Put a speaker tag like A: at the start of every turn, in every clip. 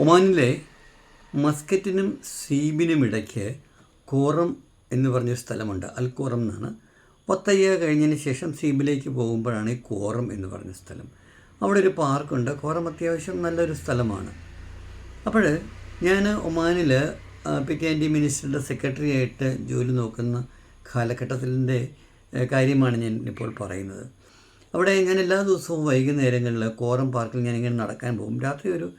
A: ഒമാനിലെ മസ്കറ്റിനും സീബിനും ഇടയ്ക്ക് കോറം എന്ന് പറഞ്ഞൊരു സ്ഥലമുണ്ട് അൽ കോറം എന്നാണ്. പത്തയ്യ കഴിഞ്ഞതിന് ശേഷം സീബിലേക്ക് പോകുമ്പോഴാണ് ഈ കോറം എന്ന് പറഞ്ഞ സ്ഥലം. അവിടെ ഒരു പാർക്കുണ്ട്. കോറം അത്യാവശ്യം നല്ലൊരു സ്ഥലമാണ്. അപ്പോൾ ഞാൻ ഒമാനിൽ പി കെ ആൻഡി മിനിസ്റ്ററുടെ സെക്രട്ടറി ആയിട്ട് ജോലി നോക്കുന്ന കാലഘട്ടത്തിന്റെ കാര്യമാണ് ഞാൻ ഇപ്പോൾ പറയുന്നത്. അവിടെ ഞാൻ എല്ലാ ദിവസവും വൈകുന്നേരങ്ങളിൽ കോറം പാർക്കിൽ ഞാനിങ്ങനെ നടക്കാൻ പോകും. രാത്രി ഒരു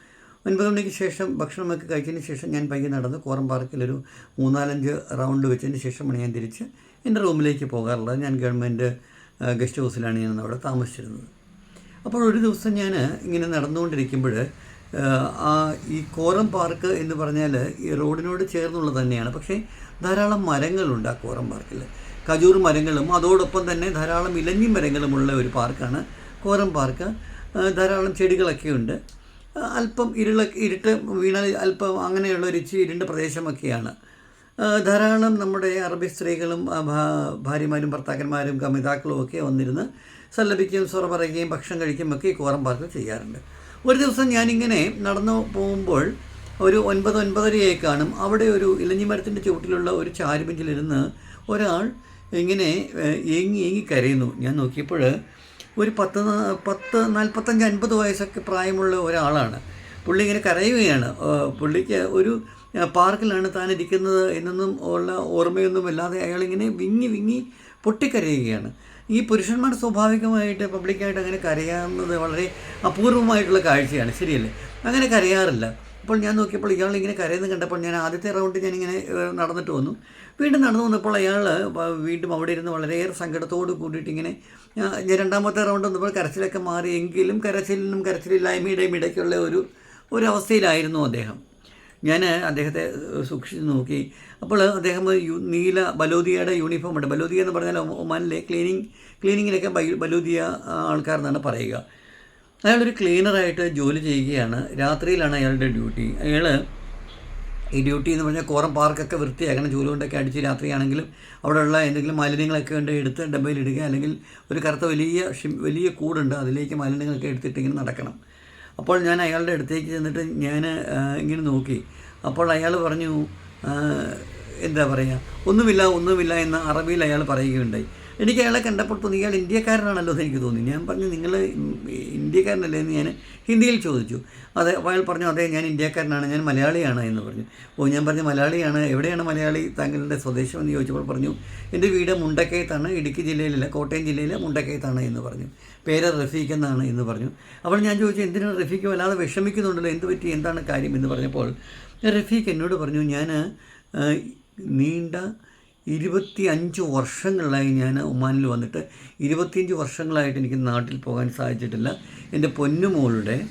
A: ഒൻപത് മണിക്ക് ശേഷം ഭക്ഷണമൊക്കെ കഴിച്ചതിന് ശേഷം ഞാൻ പയ്യെ നടന്ന് കോറം പാർക്കിലൊരു മൂന്നാലഞ്ച് റൗണ്ട് വെച്ചതിന് ശേഷമാണ് ഞാൻ തിരിച്ച് എന്റെ റൂമിലേക്ക് പോകാറുള്ളത്. ഞാൻ ഗവൺമെന്റ് ഗസ്റ്റ് ഹൗസിലാണ് ഞാൻ അവിടെ താമസിച്ചിരുന്നത്. അപ്പോൾ ഒരു ദിവസം ഞാൻ ഇങ്ങനെ നടന്നുകൊണ്ടിരിക്കുമ്പോൾ ആ ഈ കോറം പാർക്ക് എന്ന് പറഞ്ഞാൽ ഈ റോഡിനോട് ചേർന്നുള്ളത് തന്നെയാണ്. പക്ഷേ ധാരാളം മരങ്ങളുണ്ട് ആ കോറം പാർക്കിൽ. കജൂർ മരങ്ങളും അതോടൊപ്പം തന്നെ ധാരാളം ഇലഞ്ഞി മരങ്ങളുമുള്ള ഒരു പാർക്കാണ് കോറം പാർക്ക്. ധാരാളം ചെടികളൊക്കെ ഉണ്ട് അല്പം ഇരുള ഇരുട്ട് വീണ അല്പം അങ്ങനെയുള്ള ഒരു ഇച്ചിരി ഇരുണ്ട പ്രദേശമൊക്കെയാണ്. ധാരാളം നമ്മുടെ അറബി സ്ത്രീകളും ഭാര്യമാരും ഭർത്താക്കന്മാരും കമിതാക്കളും ഒക്കെ വന്നിരുന്ന് സല്ലപിക്കുകയും സ്വറ പറയുകയും ഭക്ഷണം കഴിക്കുകയും ഒക്കെ ഈ കോറം പാർക്കിൽ ചെയ്യാറുണ്ട്. ഒരു ദിവസം ഞാനിങ്ങനെ നടന്നു പോകുമ്പോൾ ഒരു ഒൻപത് ഒൻപതരയായി കാണും അവിടെ ഒരു ഇലഞ്ഞിമരത്തിന്റെ ചുവട്ടിലുള്ള ഒരു ചാരുബെഞ്ചിലിരുന്ന് ഒരാൾ ഇങ്ങനെ ഏങ്ങി ഏങ്ങി കരയുന്നു. ഞാൻ നോക്കിയപ്പോൾ ഒരു പത്ത് പത്ത് നാൽപ്പത്തഞ്ച് അൻപത് വയസ്സൊക്കെ പ്രായമുള്ള ഒരാളാണ്. പുള്ളി ഇങ്ങനെ കരയുകയാണ്. പുള്ളിക്ക് ഒരു പാർക്കിലാണ് താൻ ഇരിക്കുന്നത് എന്നൊന്നും ഉള്ള ഓർമ്മയൊന്നും ഇല്ലാതെ അയാളിങ്ങനെ വിങ്ങി വിങ്ങി പൊട്ടിക്കരയുകയാണ്. ഈ പുരുഷന്മാർ സ്വാഭാവികമായിട്ട് പബ്ലിക്കായിട്ട് അങ്ങനെ കരയാവുന്നത് വളരെ അപൂർവമായിട്ടുള്ള കാഴ്ചയാണ്. ശരിയല്ലേ? അങ്ങനെ കരയാറില്ല. അപ്പോൾ ഞാൻ നോക്കിയപ്പോൾ ഇയാൾ ഇങ്ങനെ കരയുന്നത് കണ്ടപ്പോൾ ഞാൻ ആദ്യത്തെ റൗണ്ട് ഞാനിങ്ങനെ നടന്നിട്ട് വന്നു. വീണ്ടും നടന്നു വന്നപ്പോൾ അയാൾ വീണ്ടും അവിടെ ഇരുന്ന് വളരെയേറെ സങ്കടത്തോട് കൂടിയിട്ട് ഇങ്ങനെ ഞാൻ രണ്ടാമത്തെ റൗണ്ട് വന്നപ്പോൾ കരച്ചിലൊക്കെ മാറി. എങ്കിലും കരച്ചിലിനും കരച്ചിലില്ലായ്മയുടെയും ഇടയ്ക്കുള്ള ഒരു ഒരു അവസ്ഥയിലായിരുന്നു അദ്ദേഹം. ഞാൻ അദ്ദേഹത്തെ സൂക്ഷിച്ച് നോക്കി. അപ്പോൾ അദ്ദേഹം നീല ബലോദിയയുടെ യൂണിഫോം ഉണ്ട്. ബലോദിയ എന്ന് പറഞ്ഞാൽ ഒമാനിലെ ക്ലീനിങ് ക്ലീനിങ്ങിലൊക്കെ ബലോദിയ ആൾക്കാരെന്നാണ് പറയുക. അയാളൊരു ക്ലീനറായിട്ട് ജോലി ചെയ്യുകയാണ്. രാത്രിയിലാണ് അയാളുടെ ഡ്യൂട്ടി. അയാൾ ഈ ഡ്യൂട്ടി എന്ന് പറഞ്ഞാൽ കോറം പാർക്കൊക്കെ വൃത്തിയാക്കണം കൊണ്ടൊക്കെ അടിച്ച് രാത്രിയാണെങ്കിലും അവിടെയുള്ള എന്തെങ്കിലും മാലിന്യങ്ങളൊക്കെ ഉണ്ട് എടുത്ത് ഡബയിലിടുക അല്ലെങ്കിൽ ഒരു കറുത്ത വലിയ വലിയ കൂടുണ്ട്. അതിലേക്ക് മാലിന്യങ്ങളൊക്കെ എടുത്തിട്ട് ഇങ്ങനെ നടക്കണം. അപ്പോൾ ഞാൻ അയാളുടെ അടുത്തേക്ക് ചെന്നിട്ട് ഞാൻ ഇങ്ങനെ നോക്കി. അപ്പോൾ അയാൾ പറഞ്ഞു എന്താ പറയുക ഒന്നുമില്ല ഒന്നുമില്ല എന്ന് അറബിയിൽ അയാൾ പറയുകയുണ്ടായി. എനിക്ക് അയാളെ കണ്ടപ്പോൾ തോന്നി ഇയാൾ ഇന്ത്യക്കാരനാണല്ലോ എന്ന് എനിക്ക് തോന്നി. ഞാൻ പറഞ്ഞു നിങ്ങൾ ഇന്ത്യക്കാരനല്ലേ എന്ന് ഞാൻ ഹിന്ദിയിൽ ചോദിച്ചു. അതെ അപ്പോൾ അയാൾ പറഞ്ഞു അതെ ഞാൻ ഇന്ത്യക്കാരനാണ് ഞാൻ മലയാളിയാണ് എന്ന് പറഞ്ഞു. ഓ ഞാൻ പറഞ്ഞു മലയാളിയാണ് എവിടെയാണ് മലയാളി താങ്കളുടെ സ്വദേശം? എന്ന് ചോദിച്ചപ്പോൾ പറഞ്ഞു എന്റെ വീട് മുണ്ടക്കയത്താണ് ഇടുക്കി ജില്ലയിലല്ല കോട്ടയം ജില്ലയിലെ മുണ്ടക്കയത്താണ് എന്ന് പറഞ്ഞു. പേര് റഫീഖ് എന്നാണ് എന്ന് പറഞ്ഞു. അപ്പോൾ ഞാൻ ചോദിച്ചു എന്തിനാണ് റഫീഖ് വല്ലാതെ വിഷമിക്കുന്നുണ്ടല്ലോ? എന്ത് പറ്റി? എന്താണ് കാര്യം? എന്ന് പറഞ്ഞപ്പോൾ റഫീഖ് എന്നോട് പറഞ്ഞു ഞാൻ നീണ്ട ഇരുപത്തി അഞ്ച് വർഷങ്ങളായി ഞാൻ ഒമാനിൽ വന്നിട്ട് ഇരുപത്തിയഞ്ച് വർഷങ്ങളായിട്ട് എനിക്ക് നാട്ടിൽ പോകാൻ സാധിച്ചിട്ടില്ല. എന്റെ പൊന്നുമോളുടെ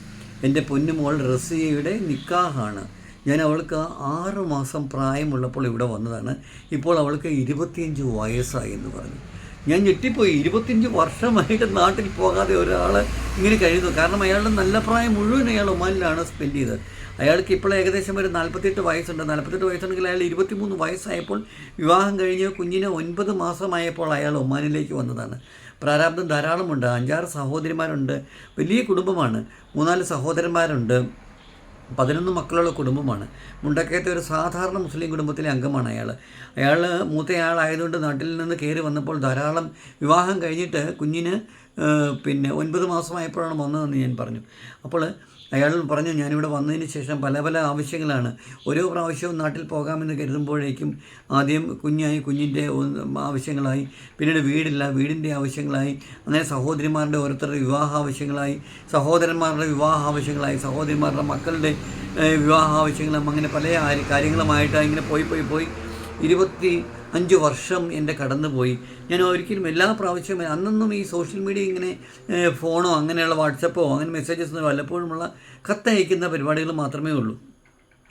A: എന്റെ പൊന്നുമോൾ റസിയയുടെ നിക്കാഹാണ്. ഞാൻ അവൾക്ക് ആറ് മാസം പ്രായമുള്ളപ്പോൾ ഇവിടെ വന്നതാണ്. ഇപ്പോൾ അവൾക്ക് ഇരുപത്തിയഞ്ച് വയസ്സായി എന്ന് പറഞ്ഞു. ഞാൻ ഞെട്ടിപ്പോയി. ഇരുപത്തിയഞ്ച് വർഷമായിട്ട് നാട്ടിൽ പോകാതെ ഒരാൾ ഇങ്ങനെ കഴിയുന്നു കാരണം അയാളുടെ നല്ല പ്രായം മുഴുവൻ അയാൾ ഒമാനിലാണ് സ്പെൻഡ് ചെയ്തത്. അയാൾക്ക് ഇപ്പോൾ ഏകദേശം ഒരു നാൽപ്പത്തെട്ട് വയസ്സുണ്ട്. നാൽപ്പത്തെട്ട് വയസ്സുണ്ടെങ്കിൽ അയാൾ ഇരുപത്തിമൂന്ന് വയസ്സായപ്പോൾ വിവാഹം കഴിഞ്ഞ് കുഞ്ഞിന് ഒൻപത് മാസമായപ്പോൾ അയാൾ ഒമാനിലേക്ക് വന്നതാണ്. പ്രാരാബ്ദം ധാരാളമുണ്ട്. അഞ്ചാറ് സഹോദരിമാരുണ്ട്. വലിയ കുടുംബമാണ്. മൂന്നാൽ സഹോദരന്മാരുണ്ട്. പതിനൊന്ന് മക്കളുള്ള കുടുംബമാണ്. മുണ്ടക്കയത്തെ ഒരു സാധാരണ മുസ്ലിം കുടുംബത്തിലെ അംഗമാണ് അയാൾ. അയാൾ മൂത്തയാളായതുകൊണ്ട് നാട്ടിൽ നിന്ന് കയറി വന്നപ്പോൾ ധാരാളം വിവാഹം കഴിഞ്ഞിട്ട് കുഞ്ഞിന് പിന്നെ ഒൻപത് മാസമായപ്പോഴാണ് വന്നതെന്ന് ഞാൻ പറഞ്ഞു. അപ്പോൾ അയാൾ പറഞ്ഞു ഞാനിവിടെ വന്നതിന് ശേഷം പല പല ആവശ്യങ്ങളാണ്. ഓരോ പ്രാവശ്യവും നാട്ടിൽ പോകാമെന്ന് കരുതുമ്പോഴേക്കും ആദ്യം കുഞ്ഞായി കുഞ്ഞിന്റെ ആവശ്യങ്ങളായി പിന്നീട് വീടില്ല വീടിന്റെ ആവശ്യങ്ങളായി അങ്ങനെ സഹോദരിമാരുടെ ഓരോരുത്തരുടെ വിവാഹ ആവശ്യങ്ങളായി സഹോദരന്മാരുടെ വിവാഹ ആവശ്യങ്ങളായി സഹോദരിമാരുടെ മക്കളുടെ വിവാഹ ആവശ്യങ്ങളും അങ്ങനെ പല കാര്യങ്ങളുമായിട്ട് ഇങ്ങനെ പോയി പോയി പോയി ഇരുപത്തി അഞ്ച് വർഷം എന്റെ കടന്നുപോയി. ഞാൻ ഒരിക്കലും എല്ലാ പ്രാവശ്യവും അന്നൊന്നും ഈ സോഷ്യൽ മീഡിയ ഇങ്ങനെ ഫോണോ അങ്ങനെയുള്ള വാട്സപ്പോ അങ്ങനെ മെസ്സേജസ് വല്ലപ്പോഴുമുള്ള കത്തയക്കുന്ന പരിപാടികൾ മാത്രമേ ഉള്ളൂ.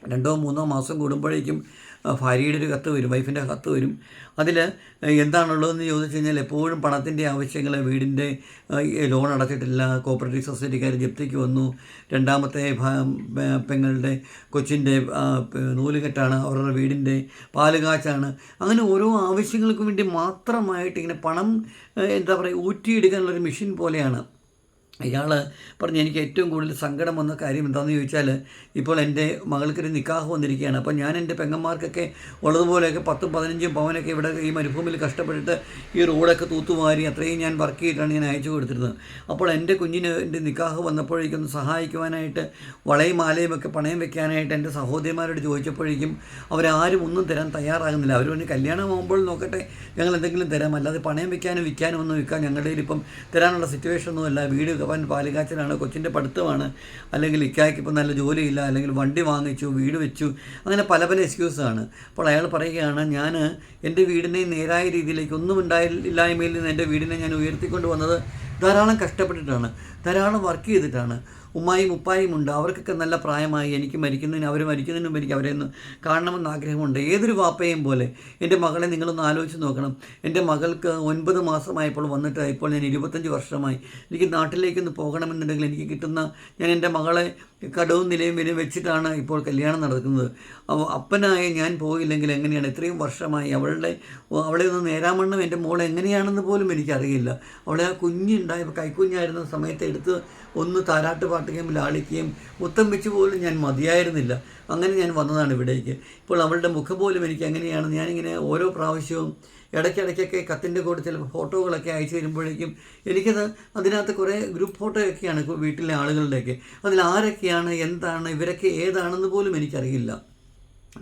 A: രണ്ടോ മൂന്നോ മാസം കൂടുമ്പോഴേക്കും ഭാര്യയുടെ ഒരു കത്ത് വരും വൈഫിന്റെ കത്ത് വരും. അതിൽ എന്താണുള്ളതെന്ന് ചോദിച്ചു കഴിഞ്ഞാൽ എപ്പോഴും പണത്തിന്റെ ആവശ്യങ്ങൾ വീടിന്റെ ലോൺ അടച്ചിട്ടില്ല കോപ്പറേറ്റീവ് സൊസൈറ്റിക്കാർ ജപ്തിക്ക് വന്നു. രണ്ടാമത്തെ പെങ്ങളുടെ കൊച്ചിന്റെ നൂലുകെട്ടാണ് അവരുടെ വീടിന്റെ പാലുകാച്ചാണ് അങ്ങനെ ഓരോ ആവശ്യങ്ങൾക്കും വേണ്ടി മാത്രമായിട്ട് ഇങ്ങനെ പണം എന്താ പറയുക ഊറ്റിയെടുക്കാനുള്ളൊരു മെഷീൻ പോലെയാണ്. അയാൾ പറഞ്ഞു എനിക്ക് ഏറ്റവും കൂടുതൽ സങ്കടം വന്ന കാര്യം എന്താണെന്ന് ചോദിച്ചാൽ ഇപ്പോൾ എന്റെ മകൾക്കൊരു നിക്കാഹ് വന്നിരിക്കുകയാണ്. അപ്പോൾ ഞാൻ എന്റെ പെങ്ങന്മാർക്കൊക്കെ ഉള്ളതുപോലെയൊക്കെ പത്തും പതിനഞ്ചും പവനൊക്കെ ഇവിടെ ഈ മരുഭൂമിയിൽ കഷ്ടപ്പെട്ടിട്ട് ഈ റോഡൊക്കെ തൂത്തുമാരി അത്രയും ഞാൻ വർക്ക് ചെയ്തിട്ടാണ് ഞാൻ അയച്ചു കൊടുത്തിരുന്നത്. അപ്പോൾ എന്റെ കുഞ്ഞിന് എന്റെ നിക്കാഹ് വന്നപ്പോഴേക്കും സഹായിക്കുവാനായിട്ട് വളയും മാലയും ഒക്കെ പണയം വെക്കാനായിട്ട് എന്റെ സഹോദരിമാരോട് ചോദിച്ചപ്പോഴേക്കും അവരാരും ഒന്നും തരാൻ തയ്യാറാകുന്നില്ല. അവർ പറഞ്ഞു കല്യാണമാകുമ്പോൾ നോക്കട്ടെ ഞങ്ങൾ എന്തെങ്കിലും തരാം. അല്ലാതെ പണയം വെക്കാനും വിൽക്കാനും ഒന്നും വിൽക്കാൻ ഞങ്ങളുടെ ഇപ്പം തരാനുള്ള സിറ്റുവേഷൻ ഒന്നുമല്ല. വീട് അവൻ പാലുകാച്ചലാണ് കൊച്ചിന്റെ പഠിത്തമാണ് അല്ലെങ്കിൽ ഇക്കായ്ക്ക് ഇപ്പം നല്ല ജോലിയില്ല അല്ലെങ്കിൽ വണ്ടി വാങ്ങിച്ചു വീട് വെച്ചു അങ്ങനെ പല പല എക്സ്ക്യൂസാണ് അപ്പോൾ അയാൾ പറയുകയാണ് ഞാൻ എന്റെ വീടിനെ നേരായ രീതിയിലേക്ക് ഒന്നും ഉണ്ടായില്ലായ്മയിൽ നിന്ന് എന്റെ വീടിനെ ഞാൻ ഉയർത്തിക്കൊണ്ട് വന്നത് ധാരാളം കഷ്ടപ്പെട്ടിട്ടാണ് ധാരാളം വർക്ക് ചെയ്തിട്ടാണ്. ഉമ്മായും ഉപ്പായും ഉണ്ട്. അവർക്കൊക്കെ നല്ല പ്രായമായി എനിക്ക് മരിക്കുന്നതിന് അവർ മരിക്കുന്നതിന് മുമ്പ് എനിക്ക് അവരെ കാണണമെന്ന് ആഗ്രഹമുണ്ട്. ഏതൊരു വാപ്പയും പോലെ എന്റെ മകളെ നിങ്ങളൊന്ന് ആലോചിച്ച് നോക്കണം. എന്റെ മകൾക്ക് ഒൻപത് മാസമായപ്പോൾ വന്നിട്ട് ഇപ്പോൾ ഞാൻ ഇരുപത്തഞ്ച് വർഷമായി. എനിക്ക് നാട്ടിലേക്കൊന്ന് പോകണമെന്നുണ്ടെങ്കിൽ എനിക്ക് കിട്ടുന്ന ഞാൻ എന്റെ മകളെ കടവും നിലയും വിനും വെച്ചിട്ടാണ് ഇപ്പോൾ കല്യാണം നടക്കുന്നത്. അപ്പനായ ഞാൻ പോയില്ലെങ്കിൽ എങ്ങനെയാണ്? ഇത്രയും വർഷമായി അവളുടെ അവളെ ഒന്ന് നേരാമണ്ണം എന്റെ മോൾ എങ്ങനെയാണെന്ന് പോലും എനിക്കറിയില്ല. അവളെ ആ കുഞ്ഞുണ്ടായ കൈക്കുഞ്ഞായിരുന്ന സമയത്ത് എടുത്ത് ഒന്ന് താരാട്ട് പാട്ടുകയും ലാളിക്കുകയും മുത്തം വെച്ച് പോലും ഞാൻ മതിയായിരുന്നില്ല. അങ്ങനെ ഞാൻ വന്നതാണ് ഇവിടേക്ക്. ഇപ്പോൾ അവളുടെ മുഖം പോലും എനിക്ക് എങ്ങനെയാണ്? ഞാനിങ്ങനെ ഓരോ പ്രാവശ്യവും ഇടയ്ക്കിടയ്ക്കൊക്കെ കത്തിന്റെ കൂടെ ചില ഫോട്ടോകളൊക്കെ അയച്ചു തരുമ്പോഴേക്കും എനിക്കത് അതിനകത്ത് കുറേ ഗ്രൂപ്പ് ഫോട്ടോയൊക്കെയാണ് വീട്ടിലെ ആളുകളുടെയൊക്കെ. അതിൽ ആരൊക്കെയാണ് എന്താണ് ഇവരൊക്കെ ഏതാണെന്ന് പോലും എനിക്കറിയില്ല.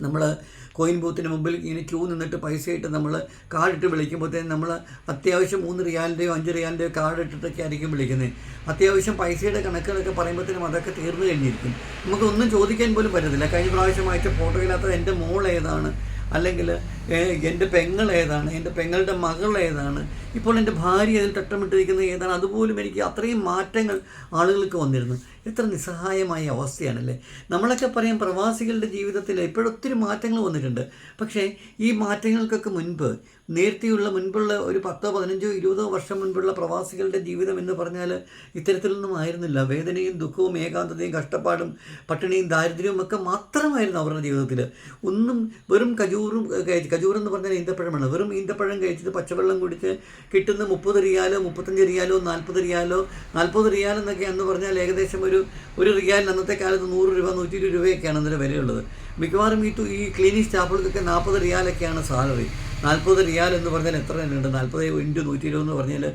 A: നമ്മൾ കോയിൻ ബൂത്തിന് മുമ്പിൽ ഇങ്ങനെ ക്യൂ നിന്നിട്ട് പൈസയിട്ട് നമ്മൾ കാർഡിട്ട് വിളിക്കുമ്പോഴത്തേന് നമ്മൾ അത്യാവശ്യം മൂന്ന് റിയാലിന്റെയോ അഞ്ച് റിയാലിന്റെയോ കാർഡ് ഇട്ടിട്ടൊക്കെ ആയിരിക്കും വിളിക്കുന്നത് അത്യാവശ്യം പൈസയുടെ കണക്കുകളൊക്കെ പറയുമ്പോഴത്തേനും അതൊക്കെ തീർന്നു കഴിഞ്ഞിരിക്കും. നമുക്കൊന്നും ചോദിക്കാൻ പോലും പറ്റത്തില്ല. കഴിഞ്ഞ പ്രാവശ്യം അയച്ച ഫോട്ടോയില്ലാത്ത എന്റെ മോൾ ഏതാണ് അല്ലെങ്കിൽ എന്റെ പെങ്ങൾ ഏതാണ്? എന്റെ പെങ്ങളുടെ മകൾ ഏതാണ്? ഇപ്പോൾ എന്റെ ഭാര്യ അതിൽ തട്ടമിട്ടിരിക്കുന്നത് ഏതാണ്? അതുപോലും എനിക്ക് അത്രയും മാറ്റങ്ങൾ ആളുകൾക്ക് വന്നിരുന്നു. എത്ര നിസ്സഹായമായ അവസ്ഥയാണല്ലേ? നമ്മളൊക്കെ പറയും പ്രവാസികളുടെ ജീവിതത്തിൽ ഇപ്പോഴൊത്തിരി മാറ്റങ്ങൾ വന്നിട്ടുണ്ട്. പക്ഷേ ഈ മാറ്റങ്ങൾക്കൊക്കെ മുൻപ് നേരത്തെയുള്ള മുൻപുള്ള ഒരു പത്തോ പതിനഞ്ചോ ഇരുപതോ വർഷം മുൻപുള്ള പ്രവാസികളുടെ ജീവിതം എന്ന് പറഞ്ഞാൽ ഇത്തരത്തിലൊന്നും ആയിരുന്നില്ല. വേദനയും ദുഃഖവും ഏകാന്തതയും കഷ്ടപ്പാടും പട്ടിണിയും ദാരിദ്ര്യവും ഒക്കെ മാത്രമായിരുന്നു അവരുടെ ജീവിതത്തിൽ ഒന്നും വെറും കജൂറും കജൂർ എന്ന് പറഞ്ഞാൽ ഈന്തപ്പഴമാണ്. വെറും ഈന്തപ്പഴം കഴിച്ചിട്ട് പച്ചവെള്ളം കുടിച്ച് കിട്ടുന്ന മുപ്പത് റിയാലോ മുപ്പത്തഞ്ച് റിയാലോ നാൽപ്പത് റിയാലോ നാൽപ്പത് റിയാൽ എന്നൊക്കെ എന്ന് പറഞ്ഞാൽ ഏകദേശം ഒരു ഒരു റിയാലിന് അന്നത്തെ കാലത്ത് നൂറ് രൂപ നൂറ്റി ഇരുപത് രൂപയൊക്കെയാണ് അതിന്റെ വിലയുള്ളത്. മിക്കവാറും ഈ ഈ ക്ലീനിങ് സ്റ്റാഫുകൾക്കൊക്കെ നാൽപ്പത് റിയാലൊക്കെയാണ് സാലറി. നാൽപ്പത് റിയാൽ എന്ന് പറഞ്ഞാൽ എത്ര തന്നെയുണ്ട്? നാൽപ്പത് ഇന്റു നൂറ്റി ഇരുപത് എന്ന് പറഞ്ഞാൽ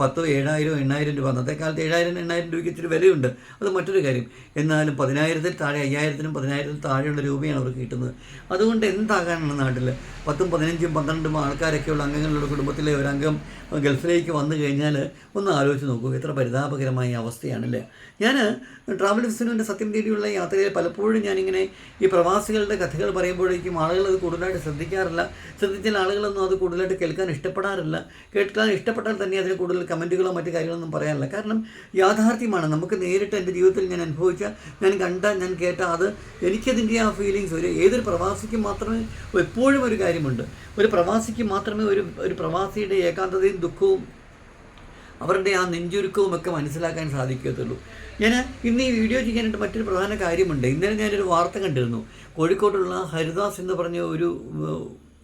A: പത്തോ ഏഴായിരോ എണ്ണായിരം രൂപ. അന്നത്തെ കാലത്ത് ഏഴായിരം എണ്ണായിരം രൂപയ്ക്ക് ഇച്ചിരി വിലയുണ്ട്. അത് മറ്റൊരു കാര്യം. എന്നാലും പതിനായിരത്തിൽ താഴെ അയ്യായിരത്തിനും പതിനായിരത്തിൽ താഴെയുള്ള രൂപയാണ് അവർക്ക് കിട്ടുന്നത്. അതുകൊണ്ട് എന്താകാനാണ് നാട്ടിൽ പത്തും പതിനഞ്ചും പന്ത്രണ്ടും ആൾക്കാരൊക്കെയുള്ള അംഗങ്ങളുള്ള കുടുംബത്തിലെ ഒരു അംഗം ഗൾഫിലേക്ക് വന്നു കഴിഞ്ഞാൽ ഒന്ന് ആലോചിച്ച് നോക്കൂ. എത്ര പരിതാപകരമായ അവസ്ഥയാണല്ലേ? ഞാൻ ട്രാവൽ വിസിനുവിന്റെ സത്യം തേടിയുള്ള യാത്രയിൽ പലപ്പോഴും ഞാനിങ്ങനെ ഈ പ്രവാസികളുടെ കഥകൾ പറയുമ്പോഴേക്കും ആളുകൾ അത് കൂടുതലായിട്ട് ശ്രദ്ധിക്കാറില്ല. ശ്രദ്ധിച്ചാൽ ആളുകളൊന്നും അത് കൂടുതലായിട്ട് കേൾക്കാൻ ഇഷ്ടപ്പെടാറില്ല. കേൾക്കാൻ ഇഷ്ടപ്പെട്ടാൽ തന്നെ അതിന് കൂടുതൽ കമന്റുകളോ മറ്റു കാര്യങ്ങളൊന്നും പറയാനില്ല. കാരണം യാഥാർത്ഥ്യമാണ്. നമുക്ക് നേരിട്ട് എന്റെ ജീവിതത്തിൽ ഞാൻ അനുഭവിച്ച ഞാൻ കണ്ട ഞാൻ കേട്ട അത് എനിക്കതിന്റെ ആ ഫീലിങ്സ് ഒരു ഏതൊരു പ്രവാസിക്കും മാത്രമേ എപ്പോഴും ഒരു കാര്യമുണ്ട്. ഒരു പ്രവാസിക്ക് മാത്രമേ ഒരു ഒരു പ്രവാസിയുടെ ഏകാന്തതയും ദുഃഖവും അവരുടെ ആ നെഞ്ചുരുക്കവും ഒക്കെ മനസ്സിലാക്കാൻ സാധിക്കത്തുള്ളൂ. ഞാൻ ഇന്ന് ഈ വീഡിയോ ചെയ്യാനായിട്ട് മറ്റൊരു പ്രധാന കാര്യമുണ്ട്. ഇന്നലെ ഞാനൊരു വാർത്ത കണ്ടിരുന്നു. കോഴിക്കോട്ടുള്ള ഹരിദാസ് എന്ന് പറഞ്ഞ ഒരു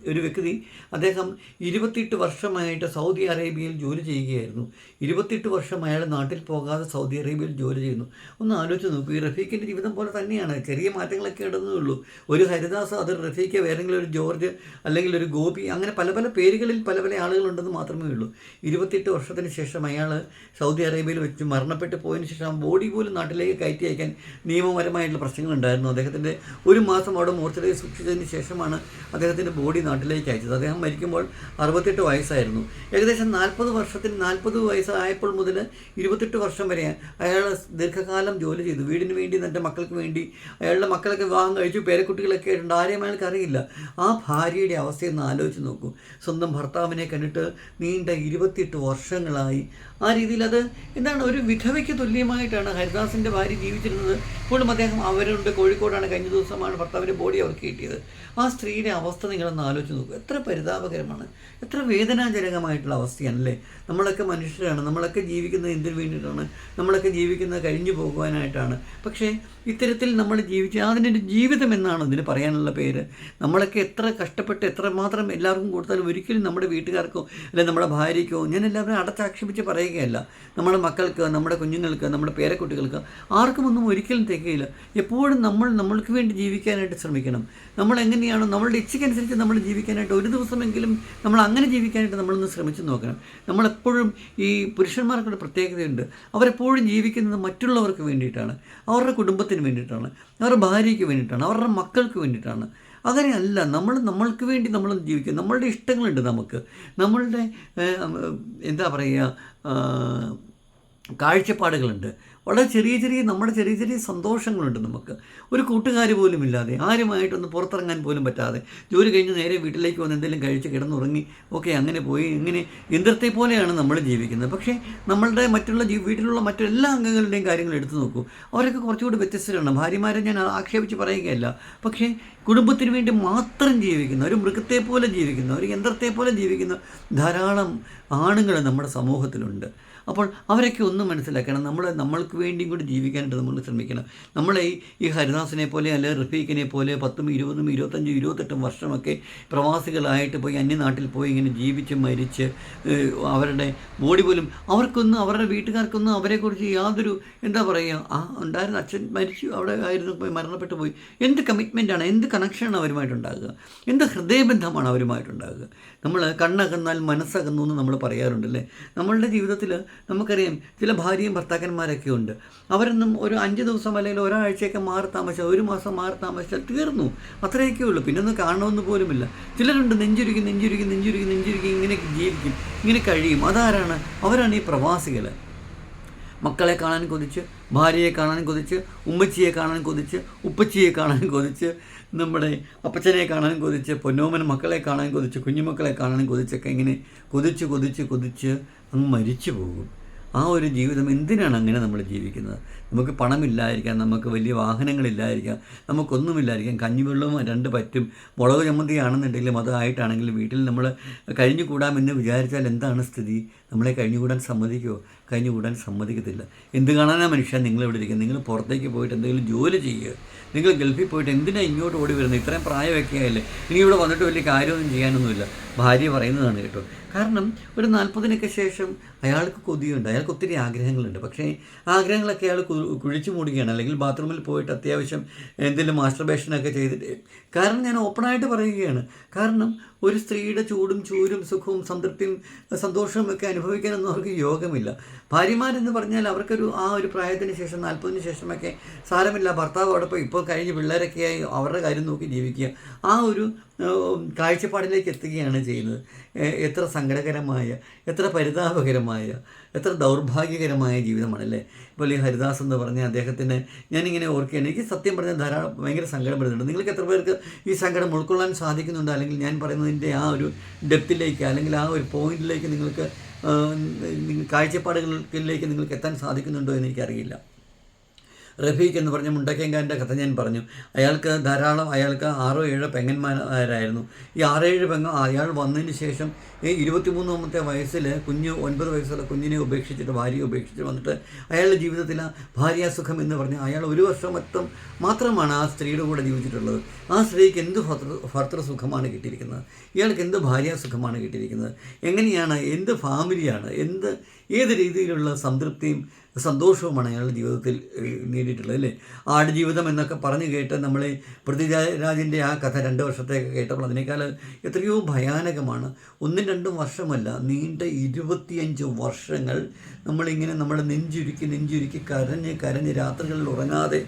A: ഒരു വ്യക്തി അദ്ദേഹം ഇരുപത്തിയെട്ട് വർഷമായിട്ട് സൗദി അറേബ്യയിൽ ജോലി ചെയ്യുകയായിരുന്നു. ഇരുപത്തിയെട്ട് വർഷം അയാൾ നാട്ടിൽ പോകാതെ സൗദി അറേബ്യയിൽ ജോലി ചെയ്യുന്നു. ഒന്ന് ആലോചിച്ച് നോക്കൂ ഈ റഫീഖിന്റെ ജീവിതം പോലെ തന്നെയാണ്. ചെറിയ മാറ്റങ്ങളൊക്കെ ഇടുന്നേ ഉള്ളൂ. ഒരു ഹരിദാസ് അത് റഫീഖ് വേറെങ്കിലും ഒരു ജോർജ് അല്ലെങ്കിൽ ഒരു ഗോപി അങ്ങനെ പല പല പേരുകളിൽ പല പല ആളുകളുണ്ടെന്ന് മാത്രമേ ഉള്ളൂ. ഇരുപത്തിയെട്ട് വർഷത്തിന് ശേഷം അയാൾ സൗദി അറേബ്യയിൽ വെച്ച് മരണപ്പെട്ട് പോയതിന് ശേഷം ബോഡി പോലും നാട്ടിലേക്ക് കയറ്റി അയക്കാൻ നിയമപരമായിട്ടുള്ള പ്രശ്നങ്ങളുണ്ടായിരുന്നു. അദ്ദേഹത്തിന്റെ ഒരു മാസം അവിടെ മോർച്ചറിയിൽ സൂക്ഷിച്ചതിന് ശേഷമാണ് അദ്ദേഹത്തിന്റെ ബോഡി നാട്ടിലേക്ക് അയച്ചത്. അദ്ദേഹം മരിക്കുമ്പോൾ അറുപത്തെട്ട് വയസ്സായിരുന്നു. ഏകദേശം നാൽപ്പത് വർഷത്തിന് നാൽപ്പത് വയസ്സായപ്പോൾ മുതൽ ഇരുപത്തെട്ട് വർഷം വരെ അയാൾ ദീർഘകാലം ജോലി ചെയ്തു. വീടിന് വേണ്ടി തന്റെ മക്കൾക്ക് വേണ്ടി അയാളുടെ മക്കളൊക്കെ വിവാഹം കഴിച്ചു. പേരക്കുട്ടികളൊക്കെ ആയിട്ടുണ്ട്. ആരെയും അയാൾക്ക് അറിയില്ല. ആ ഭാര്യയുടെ അവസ്ഥയൊന്ന് ആലോചിച്ച് നോക്കൂ. സ്വന്തം ഭർത്താവിനെ കണ്ടിട്ട് നീണ്ട ഇരുപത്തിയെട്ട് വർഷങ്ങളായി. ആ രീതിയിൽ അത് എന്താണ്? ഒരു വിധവയ്ക്ക് തുല്യമായിട്ടാണ് ഹരിദാസിന്റെ ഭാര്യ ജീവിച്ചിരുന്നത്. ഇപ്പോഴും അദ്ദേഹം അവരുണ്ട്. കോഴിക്കോടാണ് കഴിഞ്ഞ ദിവസമാണ് ഭർത്താവിന്റെ ബോഡി അവർക്ക് കിട്ടിയത്. ആ സ്ത്രീയുടെ അവസ്ഥ നിങ്ങളൊന്ന് ആലോചിച്ച് ആലോചിച്ച് നോക്കും. എത്ര പരിതാപകരമാണ്. എത്ര വേദനാജനകമായിട്ടുള്ള അവസ്ഥയാണല്ലേ. നമ്മളൊക്കെ മനുഷ്യരാണ്. നമ്മളൊക്കെ ജീവിക്കുന്നത് എന്തിനു വേണ്ടിയിട്ടാണ്? നമ്മളൊക്കെ ജീവിക്കുന്നത് കഴിഞ്ഞു പോകുവാനായിട്ടാണ്. പക്ഷേ ഇത്തരത്തിൽ നമ്മൾ ജീവിച്ച അതിനൊരു ജീവിതം എന്നാണ് ഇതിന് പറയാനുള്ള പേര്. നമ്മളൊക്കെ എത്ര കഷ്ടപ്പെട്ട് എത്രമാത്രം എല്ലാവർക്കും കൊടുത്താലും ഒരിക്കലും നമ്മുടെ വീട്ടുകാർക്കോ അല്ലെങ്കിൽ നമ്മുടെ ഭാര്യയ്ക്കോ ഞാൻ എല്ലാവരും അടച്ചാക്ഷേപിച്ച് പറയുകയല്ല. നമ്മുടെ മക്കൾക്ക് നമ്മുടെ കുഞ്ഞുങ്ങൾക്ക് നമ്മുടെ പേരക്കുട്ടികൾക്ക് ആർക്കും ഒന്നും ഒരിക്കലും തികയില്ല. എപ്പോഴും നമ്മൾ നമ്മൾക്ക് വേണ്ടി ജീവിക്കാനായിട്ട് ശ്രമിക്കണം. നമ്മൾ എങ്ങനെയാണോ നമ്മളുടെ ഇച്ഛയ്ക്കനുസരിച്ച് നമ്മൾ ജീവിക്കാനായിട്ട് ഒരു ദിവസമെങ്കിലും നമ്മൾ അങ്ങനെ ജീവിക്കാനായിട്ട് നമ്മളൊന്ന് ശ്രമിച്ചു നോക്കണം. നമ്മളെപ്പോഴും ഈ പുരുഷന്മാർക്കൊരു പ്രത്യേകതയുണ്ട്. അവരെപ്പോഴും ജീവിക്കുന്നത് മറ്റുള്ളവർക്ക് വേണ്ടിയിട്ടാണ്. അവരുടെ കുടുംബത്തിന് വേണ്ടിയിട്ടാണ് അവരുടെ ഭാര്യയ്ക്ക് വേണ്ടിയിട്ടാണ് അവരുടെ മക്കൾക്ക് വേണ്ടിയിട്ടാണ്. അങ്ങനെയല്ല നമ്മൾ നമ്മൾക്ക് വേണ്ടി നമ്മൾ ജീവിക്കുക നമ്മളുടെ ഇഷ്ടങ്ങളുണ്ട് നമുക്ക്. നമ്മളുടെ എന്താ പറയുക കാഴ്ചപ്പാടുകളുണ്ട്. വളരെ ചെറിയ ചെറിയ നമ്മുടെ ചെറിയ ചെറിയ സന്തോഷങ്ങളുണ്ട് നമുക്ക്. ഒരു കൂട്ടുകാർ പോലും ഇല്ലാതെ ആരുമായിട്ടൊന്ന് പുറത്തിറങ്ങാൻ പോലും പറ്റാതെ ജോലി കഴിഞ്ഞ് നേരെ വീട്ടിലേക്ക് വന്ന് എന്തെങ്കിലും കഴിച്ച് കിടന്നുറങ്ങി ഓക്കെ അങ്ങനെ പോയി ഇങ്ങനെ യന്ത്രത്തെ പോലെയാണ് നമ്മൾ ജീവിക്കുന്നത്. പക്ഷേ നമ്മളുടെ മറ്റുള്ള വീട്ടിലുള്ള മറ്റെല്ലാ അംഗങ്ങളുടെയും കാര്യങ്ങൾ എടുത്തു നോക്കൂ. അവരൊക്കെ കുറച്ചുകൂടി വ്യത്യസ്തരാണ്. ഭാര്യമാരെ ഞാൻ ആക്ഷേപിച്ച് പറയുകയല്ല. പക്ഷേ കുടുംബത്തിന് വേണ്ടി മാത്രം ജീവിക്കുന്ന ഒരു മൃഗത്തെ പോലെ ജീവിക്കുന്ന ഒരു യന്ത്രത്തെ പോലെ ജീവിക്കുന്ന ധാരാളം ആണുങ്ങൾ നമ്മുടെ സമൂഹത്തിലുണ്ട്. അപ്പോൾ അവരൊക്കെ ഒന്ന് മനസ്സിലാക്കണം. നമ്മൾ നമ്മൾക്ക് വേണ്ടിയും കൂടി ജീവിക്കാനായിട്ട് നമ്മൾ ശ്രമിക്കണം. നമ്മളെ ഈ ഹരിദാസിനെ പോലെ അല്ലെ റഫീഖിനെ പോലെ പത്തും ഇരുപതും ഇരുപത്തഞ്ചും ഇരുപത്തെട്ടും വർഷമൊക്കെ പ്രവാസികളായിട്ട് പോയി അന്യനാട്ടിൽ പോയി ഇങ്ങനെ ജീവിച്ച് മരിച്ച് അവരുടെ ബോഡി പോലും അവർക്കൊന്നും അവരുടെ വീട്ടുകാർക്കൊന്നും അവരെക്കുറിച്ച് യാതൊരു എന്താ പറയുക ആ ഉണ്ടായിരുന്ന അച്ഛൻ മരിച്ചു അവിടെ ആയിരുന്നു പോയി മരണപ്പെട്ടു പോയി. എന്ത് കമ്മിറ്റ്മെന്റാണ് എന്ത് കണക്ഷനാണ് അവരുമായിട്ടുണ്ടാകുക? എന്ത് ഹൃദയബന്ധമാണ് അവരുമായിട്ടുണ്ടാകുക? നമ്മൾ കണ്ണകന്നാൽ മനസ്സകന്നു എന്ന് നമ്മൾ പറയാറുണ്ടല്ലേ? നമ്മളുടെ ജീവിതത്തിൽ നമുക്കറിയാം ചില ഭാര്യയും ഭർത്താക്കന്മാരൊക്കെ ഉണ്ട്. അവരൊന്നും ഒരു അഞ്ച് ദിവസം അല്ലെങ്കിൽ ഒരാഴ്ചയൊക്കെ മാറി താമസിച്ചാൽ ഒരു മാസം മാറി താമസിച്ചാൽ തീർന്നു. അത്രയൊക്കെ ഉള്ളൂ. പിന്നെ ഒന്നും കാണണമെന്ന് പോലുമില്ല. ചിലരുണ്ട് നെഞ്ചുരുക്കി നെഞ്ചുരുക്കി നെഞ്ചുരുക്കി നെഞ്ചുരുക്കി ഇങ്ങനെ ജീവിക്കും ഇങ്ങനെ കഴിയും. അതാരാണ്? അവരാണ് ഈ പ്രവാസികൾ. മക്കളെ കാണാൻ കൊതിച്ച് ഭാര്യയെ കാണാൻ കൊതിച്ച് ഉമ്മച്ചിയെ കാണാൻ കൊതിച്ച് ഉപ്പച്ചിയെ കാണാൻ കൊതിച്ച് നമ്മുടെ അപ്പച്ചനെ കാണാൻ കൊതിച്ച് പൊന്നോമൻ മക്കളെ കാണാൻ കൊതിച്ച് കുഞ്ഞുമക്കളെ കാണാൻ കൊതിച്ചൊക്കെ ഇങ്ങനെ കൊതിച്ച് കൊതിച്ച് കൊതിച്ച് അങ്ങ് മരിച്ചു പോകും. ആ ഒരു ജീവിതം എന്തിനാണ് അങ്ങനെ നമ്മൾ ജീവിക്കുന്നത്? നമുക്ക് പണമില്ലായിരിക്കാം നമുക്ക് വലിയ വാഹനങ്ങളില്ലായിരിക്കാം നമുക്കൊന്നുമില്ലായിരിക്കാം. കഞ്ഞിവെള്ളവും രണ്ട് പറ്റും. മുളക് ചമ്മന്തിയാണെന്നുണ്ടെങ്കിലും അതായിട്ടാണെങ്കിലും വീട്ടിൽ നമ്മൾ കഴിഞ്ഞുകൂടാമെന്ന് വിചാരിച്ചാൽ എന്താണ് സ്ഥിതി? നമ്മളെ കഴിഞ്ഞുകൂടാൻ സമ്മതിക്കുമോ കഴിഞ്ഞുകൂടാൻ സമ്മതിക്കത്തില്ല. എന്ത് കാണാനാണ് മനുഷ്യൻ നിങ്ങളിവിടെ ഇരിക്കുന്നത് നിങ്ങൾ പുറത്തേക്ക് പോയിട്ട് എന്തെങ്കിലും ജോലി ചെയ്യുക. നിങ്ങൾ ഗൾഫിൽ പോയിട്ട് എന്തിനാണ് ഇങ്ങോട്ട് ഓടി വരുന്നത് ഇത്രയും പ്രായമൊക്കെ ആയില്ലേ ഇനി ഇവിടെ വന്നിട്ട് വലിയ കാര്യമൊന്നും ചെയ്യാനൊന്നുമില്ല. ഭാര്യ പറയുന്നതാണ് കേട്ടോ. കാരണം ഒരു നാൽപ്പതിനൊക്കെ ശേഷം അയാൾക്ക് കൊതിയുണ്ട്. അയാൾക്ക് ഒത്തിരി ആഗ്രഹങ്ങളുണ്ട്. പക്ഷേ ആഗ്രഹങ്ങളൊക്കെ അയാൾ കുഴിച്ചു മൂടുകയാണ്. അല്ലെങ്കിൽ ബാത്റൂമിൽ പോയിട്ട് അത്യാവശ്യം എന്തെങ്കിലും മാസ്റ്റർബേഷനൊക്കെ ചെയ്തിട്ട് കാരണം ഞാൻ ഓപ്പണായിട്ട് പറയുകയാണ്. കാരണം ഒരു സ്ത്രീയുടെ ചൂടും ചൂരും സുഖവും സംതൃപ്തിയും സന്തോഷവും ഒക്കെ അനുഭവിക്കാനൊന്നും അവർക്ക് യോഗമില്ല. ഭാര്യമാരെന്ന് പറഞ്ഞാൽ അവർക്കൊരു ആ ഒരു പ്രായത്തിന് ശേഷം നാൽപ്പതിന് ശേഷമൊക്കെ സാരമില്ല. ഭർത്താവ് അവിടെ പോയി. ഇപ്പോൾ കഴിഞ്ഞ് പിള്ളേരൊക്കെയായി അവരുടെ കാര്യം നോക്കി ജീവിക്കുക. ആ ഒരു കാഴ്ചപ്പാടിലേക്ക് എത്തുകയാണ് ചെയ്യുന്നത്. എത്ര സങ്കടകരമായ എത്ര പരിതാപകരമായ എത്ര ദൗർഭാഗ്യകരമായ ജീവിതമാണല്ലേ ഇപ്പോൾ ഈ ഹരിദാസ് എന്ന് പറഞ്ഞ അദ്ദേഹത്തിന് ഞാനിങ്ങനെ ഓർക്കുകയാണ്. എനിക്ക് സത്യം പറഞ്ഞാൽ ധാരാളം ഭയങ്കര സങ്കടം വരുന്നുണ്ട്. നിങ്ങൾക്ക് എത്ര പേർക്ക് ഈ സങ്കടം ഉൾക്കൊള്ളാൻ സാധിക്കുന്നുണ്ട്. അല്ലെങ്കിൽ ഞാൻ പറയുന്നതിന്റെ ആ ഒരു ഡെപ്തിലേക്ക് അല്ലെങ്കിൽ ആ ഒരു പോയിന്റിലേക്ക് നിങ്ങൾക്ക് കാഴ്ചപ്പാടുകളിലേക്ക് നിങ്ങൾക്ക് എത്താൻ സാധിക്കുന്നുണ്ടോ എന്ന് എനിക്കറിയില്ല. റഫീഖ് എന്ന് പറഞ്ഞ മുണ്ടക്കേങ്കാരന്റെ കഥ ഞാൻ പറഞ്ഞു. അയാൾക്ക് ധാരാളം അയാൾക്ക് ആറോ ഏഴോ പെങ്ങന്മാരായിരുന്നു. ഈ ആറേഴ് പെങ്ങ അയാൾ വന്നതിന് ശേഷം ഈ ഇരുപത്തിമൂന്നാമത്തെ വയസ്സിൽ കുഞ്ഞ് ഒൻപത് വയസ്സുള്ള കുഞ്ഞിനെ ഉപേക്ഷിച്ചിട്ട് ഭാര്യയെ ഉപേക്ഷിച്ച് വന്നിട്ട് അയാളുടെ ജീവിതത്തിൽ ഭാര്യാസുഖം എന്ന് പറഞ്ഞ് അയാൾ ഒരു വർഷം മൊത്തം മാത്രമാണ് ആ സ്ത്രീയുടെ കൂടെ ജീവിച്ചിട്ടുള്ളത്. ആ സ്ത്രീക്ക് എന്ത് ഭർത്തൃ ഭർത്തൃസുഖമാണ് കിട്ടിയിരിക്കുന്നത്? ഇയാൾക്ക് എന്ത് ഭാര്യാസുഖമാണ് കിട്ടിയിരിക്കുന്നത്? എങ്ങനെയാണ് എന്ത് ഫാമിലിയാണ് എന്ത് ഏത് രീതിയിലുള്ള സംതൃപ്തിയും സന്തോഷവുമാണ് അയാളുടെ ജീവിതത്തിൽ നേടിയിട്ടുള്ളത് അല്ലേ? ആടുജീവിതം എന്നൊക്കെ പറഞ്ഞു കേട്ട് നമ്മൾ പൃഥ്വിരാജിന്റെ ആ കഥ രണ്ട് വർഷത്തേക്ക് കേട്ടപ്പോൾ അതിനേക്കാൾ എത്രയോ ഭയാനകമാണ്. ഒന്നും രണ്ടും വർഷമല്ല നീണ്ട ഇരുപത്തിയഞ്ച് വർഷങ്ങൾ നമ്മളിങ്ങനെ നമ്മുടെ നെഞ്ചുരുക്കി നെഞ്ചുരുക്കി കരഞ്ഞ് കരഞ്ഞ് രാത്രികളിൽ ഉറങ്ങാതെ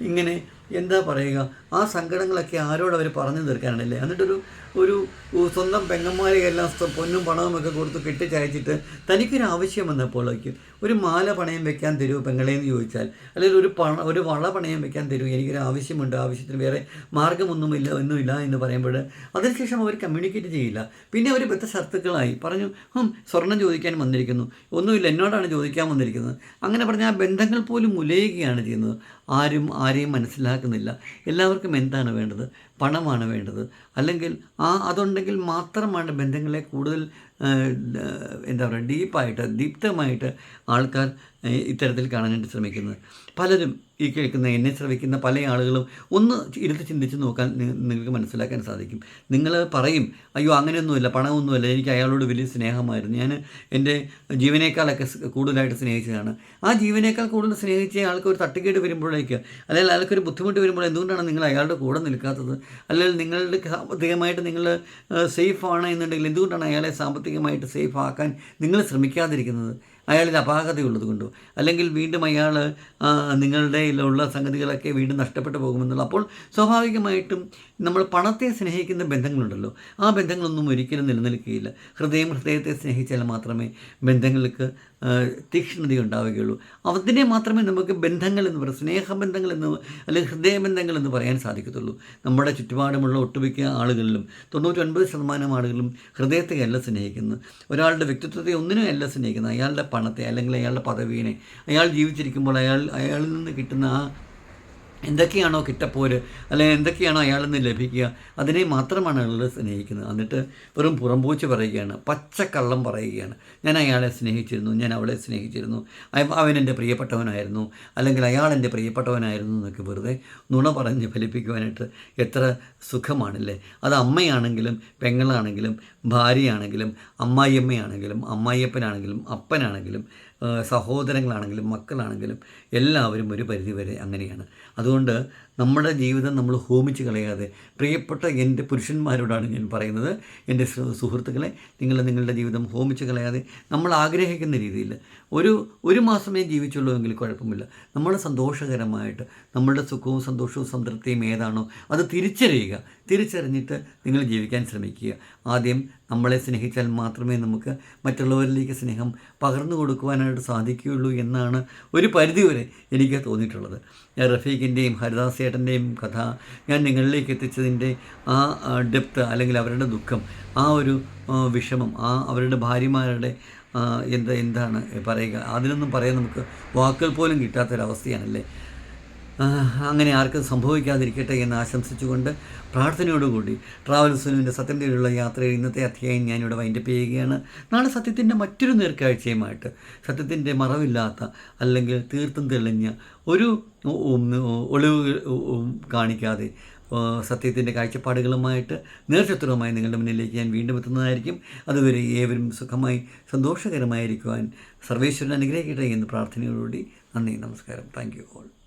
A: ഇങ്ങനെ എന്താ പറയുക ആ സങ്കടങ്ങളൊക്കെ ആരോട് അവർ പറഞ്ഞു തീർക്കാനാണല്ലേ എന്നിട്ടൊരു ഒരു സ്വന്തം പെങ്ങന്മാരെ എല്ലാം പൊന്നും പണവും ഒക്കെ കൊടുത്ത് കെട്ടിച്ചയച്ചിട്ട് തനിക്കൊരു ആവശ്യം വന്നപ്പോഴേക്ക് ഒരു മാല പണയം വെക്കാൻ തരുമോ പെങ്ങളേന്ന് ചോദിച്ചാൽ അല്ലെങ്കിൽ ഒരു പണ ഒരു വള പണയം വെക്കാൻ തരുമോ എനിക്കൊരു ആവശ്യമുണ്ട് ആവശ്യത്തിന് വേറെ മാർഗമൊന്നുമില്ല ഒന്നുമില്ല എന്ന് പറയുമ്പോൾ അതിനുശേഷം അവർ കമ്മ്യൂണിക്കേറ്റ് ചെയ്യില്ല. പിന്നെ അവർ ബദ്ധ ശർത്തുക്കളായി പറഞ്ഞു ഹും സ്വർണം ചോദിക്കാൻ വന്നിരിക്കുന്നു. ഒന്നുമില്ല എന്നോടാണ് ചോദിക്കാൻ വന്നിരിക്കുന്നത്. അങ്ങനെ പറഞ്ഞാൽ ആ ബന്ധങ്ങൾ പോലും മുലയുകയാണ് ചെയ്യുന്നത്. ആരും ആരെയും മനസ്സിലാക്കുന്നില്ല. എല്ലാവർക്കും എന്താണ് വേണ്ടത്? പണമാണ് വേണ്ടത്. അല്ലെങ്കിൽ ആ അതുണ്ടെങ്കിൽ മാത്രമാണ് ബന്ധങ്ങളെ കൂടുതൽ എന്താ പറയുക ഡീപ്പായിട്ട് ദീപ്തമായിട്ട് ആൾക്കാർ ഇത്തരത്തിൽ കാണാനായിട്ട് ശ്രമിക്കുന്നത്. പലരും ഈ കേൾക്കുന്ന എന്നെ ശ്രമിക്കുന്ന പല ആളുകളും ഒന്ന് ഇരുന്ന് ചിന്തിച്ച് നോക്കാൻ നിങ്ങൾക്ക് മനസ്സിലാക്കാൻ സാധിക്കും. നിങ്ങൾ പറയും അയ്യോ അങ്ങനെയൊന്നുമില്ല പണമൊന്നുമില്ല എനിക്ക് അയാളോട് വലിയ സ്നേഹമായിരുന്നു. ഞാൻ എന്റെ ജീവനേക്കാളൊക്കെ കൂടുതലായിട്ട് സ്നേഹിച്ചതാണ്. ആ ജീവനേക്കാൾ കൂടുതൽ സ്നേഹിച്ച ആൾക്ക് ഒരു തട്ടിക്കേട് വരുമ്പോഴേക്ക് അല്ലെങ്കിൽ അയാൾക്കൊരു ബുദ്ധിമുട്ട് വരുമ്പോൾ എന്തുകൊണ്ടാണ് നിങ്ങൾ അയാളുടെ കൂടെ നിൽക്കാത്തത്? അല്ലെങ്കിൽ നിങ്ങളുടെ സാമ്പത്തികമായിട്ട് നിങ്ങൾ സേഫ് ആണ് എന്നുണ്ടെങ്കിൽ എന്തുകൊണ്ടാണ് അയാളെ സാമ്പത്തികമായിട്ട് സേഫ് ആക്കാൻ നിങ്ങൾ ശ്രമിക്കാതിരിക്കുന്നത്. അയാളിൽ അപാകതയുള്ളത് കൊണ്ടോ? അല്ലെങ്കിൽ വീണ്ടും അയാൾ നിങ്ങളുടെ ഉള്ള സംഗതികളൊക്കെ വീണ്ടും നഷ്ടപ്പെട്ടു പോകുമെന്നുള്ള അപ്പോൾ സ്വാഭാവികമായിട്ടും നമ്മൾ പണത്തെ സ്നേഹിക്കുന്ന ബന്ധങ്ങളുണ്ടല്ലോ. ആ ബന്ധങ്ങളൊന്നും ഒരിക്കലും നിലനിൽക്കുകയില്ല. ഹൃദയം ഹൃദയത്തെ സ്നേഹിച്ചാൽ മാത്രമേ ബന്ധങ്ങൾക്ക് തീക്ഷ്ണത ഉണ്ടാവുകയുള്ളൂ. അതിനെ മാത്രമേ നമുക്ക് ബന്ധങ്ങൾ എന്ന് പറയാം സ്നേഹബന്ധങ്ങൾ എന്ന് അല്ലെങ്കിൽ ഹൃദയബന്ധങ്ങൾ എന്ന് പറയാൻ സാധിക്കത്തുള്ളൂ. നമ്മുടെ ചുറ്റുപാടുമുള്ള ഒട്ടുമിക്ക ആളുകളിലും തൊണ്ണൂറ്റൊൻപത് ശതമാനം ആളുകളും ഹൃദയത്തെയല്ല സ്നേഹിക്കുന്നത് ഒരാളുടെ വ്യക്തിത്വത്തെ ഒന്നിനും അല്ല സ്നേഹിക്കുന്നത് അയാളുടെ പണത്തെ അല്ലെങ്കിൽ അയാളുടെ പദവീനെ അയാൾ ജീവിച്ചിരിക്കുമ്പോൾ അയാൾ അയാളിൽ നിന്ന് കിട്ടുന്ന ആ എന്തൊക്കെയാണോ കിട്ടപ്പോര് അല്ലെങ്കിൽ എന്തൊക്കെയാണോ അയാളിൽ നിന്ന് ലഭിക്കുക അതിനെ മാത്രമാണ് അയാൾ സ്നേഹിക്കുന്നത്. എന്നിട്ട് വെറും പുറംപൂച്ച് പറയുകയാണ് പച്ചക്കള്ളം പറയുകയാണ്. ഞാൻ അയാളെ സ്നേഹിച്ചിരുന്നു ഞാൻ അവളെ സ്നേഹിച്ചിരുന്നു അവ- അവൻ എന്റെ പ്രിയപ്പെട്ടവനായിരുന്നു അല്ലെങ്കിൽ അയാൾ എന്റെ പ്രിയപ്പെട്ടവനായിരുന്നു എന്നൊക്കെ വെറുതെ നുണ പറഞ്ഞ് ഫലിപ്പിക്കുവാനായിട്ട് എത്ര സുഖമാണല്ലേ. അത് അമ്മയാണെങ്കിലും പെങ്ങളാണെങ്കിലും ഭാര്യയാണെങ്കിലും അമ്മായിയമ്മയാണെങ്കിലും അമ്മായിയപ്പനാണെങ്കിലും അപ്പനാണെങ്കിലും സഹോദരങ്ങളാണെങ്കിലും മക്കളാണെങ്കിലും എല്ലാവരും ഒരു പരിധിവരെ അങ്ങനെയാണ്. അതുകൊണ്ട് നമ്മുടെ ജീവിതം നമ്മൾ ഹോമിച്ച് കളയാതെ പ്രിയപ്പെട്ട എന്റെ പുരുഷന്മാരോടാണ് ഞാൻ പറയുന്നത്. എന്റെ സുഹൃത്തുക്കളെ നിങ്ങൾ നിങ്ങളുടെ ജീവിതം ഹോമിച്ച് കളയാതെ നമ്മൾ ആഗ്രഹിക്കുന്ന രീതിയിൽ ഒരു ഒരു മാസമേ ജീവിച്ചുള്ളൂ എങ്കിൽ കുഴപ്പമില്ല. നമ്മൾ സന്തോഷകരമായിട്ട് നമ്മളുടെ സുഖവും സന്തോഷവും സംതൃപ്തിയും ഏതാണോ അത് തിരിച്ചറിയുക. തിരിച്ചറിഞ്ഞിട്ട് നിങ്ങൾ ജീവിക്കാൻ ശ്രമിക്കുക. ആദ്യം നമ്മളെ സ്നേഹിച്ചാൽ മാത്രമേ നമുക്ക് മറ്റുള്ളവരിലേക്ക് സ്നേഹം പകർന്നു കൊടുക്കുവാനായിട്ട് സാധിക്കുകയുള്ളൂ എന്നാണ് ഒരു പരിധിവരെ എനിക്ക് തോന്നിയിട്ടുള്ളത്. റഫീഖിന്റെയും ഹരിദാസ് ചേട്ടന്റെയും കഥ ഞാൻ നിങ്ങളിലേക്ക് എത്തിച്ചതിന്റെ ആ ഡെപ്ത് അല്ലെങ്കിൽ അവരുടെ ദുഃഖം ആ ഒരു വിഷമം ആ അവരുടെ ഭാര്യമാരുടെ എന്താ എന്താണ് പറയുക? അതിനൊന്നും പറയാൻ നമുക്ക് വാക്കുകൾ പോലും കിട്ടാത്തൊരവസ്ഥയാണല്ലേ? അങ്ങനെ ആർക്കും സംഭവിക്കാതിരിക്കട്ടെ എന്ന് ആശംസിച്ചുകൊണ്ട് പ്രാർത്ഥനയോടുകൂടി ട്രാവൽ സുനുവിന്റെ സത്യത്തിലുള്ള യാത്രയിൽ ഇന്നത്തെ അധ്യായം ഞാനിവിടെ വൈൻഡപ്പ് ചെയ്യുകയാണ്. നാളെ സത്യത്തിന്റെ മറ്റൊരു നേർക്കാഴ്ചയുമായിട്ട് സത്യത്തിന്റെ മറവില്ലാത്ത അല്ലെങ്കിൽ തീർത്തും തെളിഞ്ഞ ഒരു ഒളിവ് കാണിക്കാതെ സത്യത്തിന്റെ കാഴ്ചപ്പാടുകളുമായിട്ട് നേർചിത്രവുമായി നിങ്ങളുടെ മുന്നിലേക്ക് ഞാൻ വീണ്ടും എത്തുന്നതായിരിക്കും. അതുവരെ ഏവരും സുഖമായി സന്തോഷകരമായിരിക്കുവാൻ സർവേശ്വരൻ അനുഗ്രഹിക്കട്ടെ എന്ന് പ്രാർത്ഥനയോടുകൂടി നന്ദി നമസ്കാരം. Thank you all